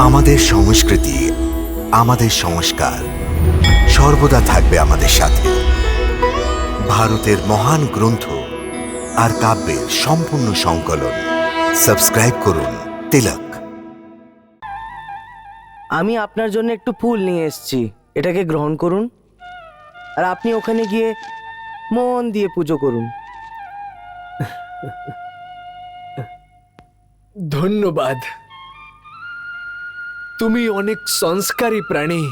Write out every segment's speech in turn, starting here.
আমাদের সংস্কৃতি আমাদের সংস্কার সর্বদা থাকবে আমাদের সাথে। ভারতের মহান গ্রন্থ আর কাব্যের সম্পূর্ণ সংকলন। সাবস্ক্রাইব করুন তিলক। আমি আপনার জন্য একটু ফুল নিয়ে এসেছি। এটাকে গ্রহণ করুন। আর আপনি ওখানে গিয়ে মন দিয়ে পুজো করুন। ধন্যবাদ। তুমি অনেক সংস্কারী প্রাণী।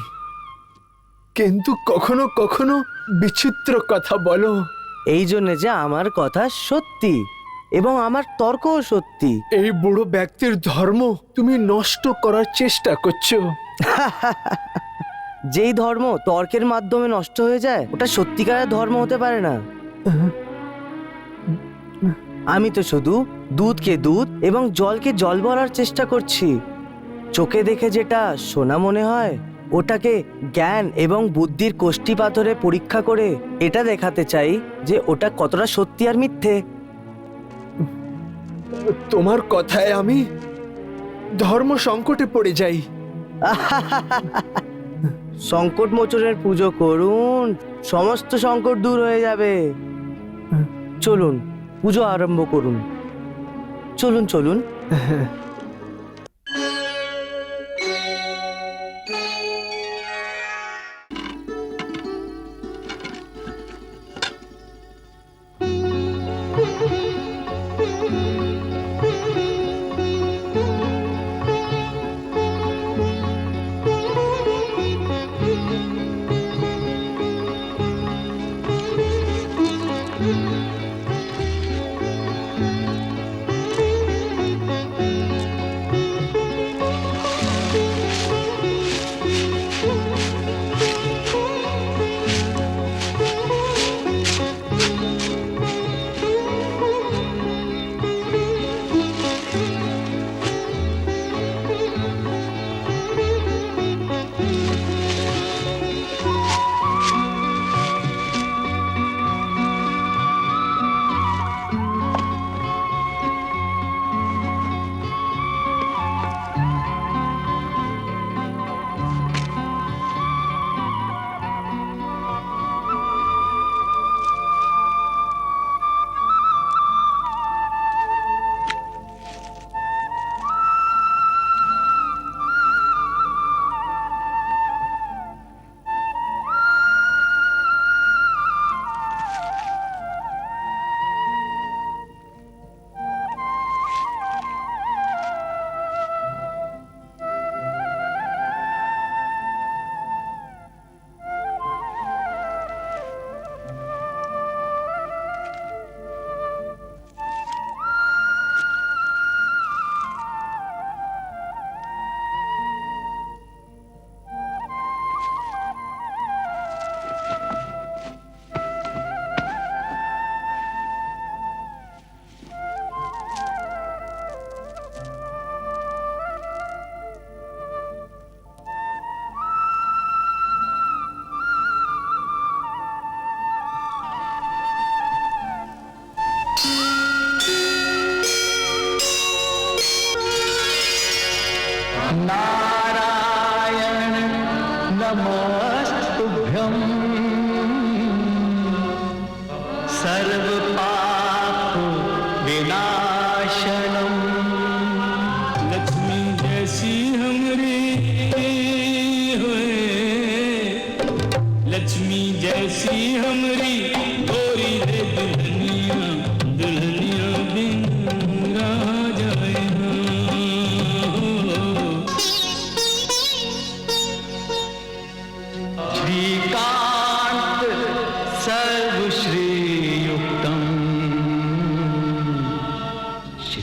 কিন্তু কখনো কখনো বিচিত্র কথা বলো। এই জন্য যে আমার কথা সত্যি এবং আমার তর্কও সত্যি। এই বুড়ো ব্যক্তির ধর্ম তুমি নষ্ট করার চেষ্টা করছ। যেই ধর্ম তর্কের মাধ্যমে নষ্ট হয়ে যায় ওটা সত্যিকারের ধর্ম হতে পারে না। আমি তো শুধু দুধকে দুধ এবং জলকে জল বলার চেষ্টা করছি। চোখে দেখে যেটা সোনা মনে হয় ওটাকে জ্ঞান এবং বুদ্ধির কোষ্ঠী পাথরে পরীক্ষা করে এটা দেখাতে চাই যে ওটা কতটা সত্যি আর মিথ্যে। তোমার কথায় আমি ধর্ম সংকটে পড়ে যাই। সংকট মোচনের পুজো করুন সমস্ত সংকট দূর হয়ে যাবে। চলুন পুজো আরম্ভ করুন। চলুন চলুন। लक्ष्मी जैसी हमरी हुए लक्ष्मी जैसी हमरी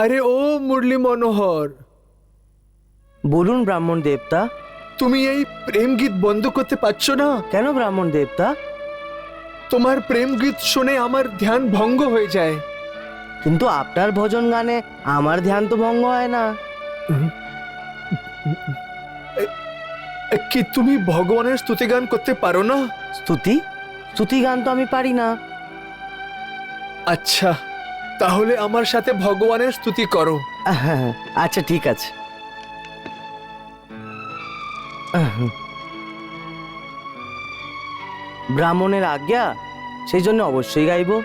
আরে ও মুরলী মনোহর। বলুন ব্রাহ্মণ দেবতা। তুমি এই প্রেম গীত বন্ধ করতে পারছ না? কেন ব্রাহ্মণ দেবতা? তোমার প্রেম গীত শুনে আমার ধ্যান ভঙ্গ হয়ে যায়। কিন্তু আপনার ভজন গানে আমার ধ্যান তো ভঙ্গ হয় না। কি তুমি ভগবানের স্তুতি গান করতে পারো না? স্তুতি? স্তুতি গান তো আমি পারি না। আচ্ছা। তাহলে আমার সাথে ভগবানের স্তুতি করো হ্যাঁ আচ্ছা ঠিক আছে। ব্রাহ্মণের আজ্ঞা, সেই জন্য অবশ্যই গাইবো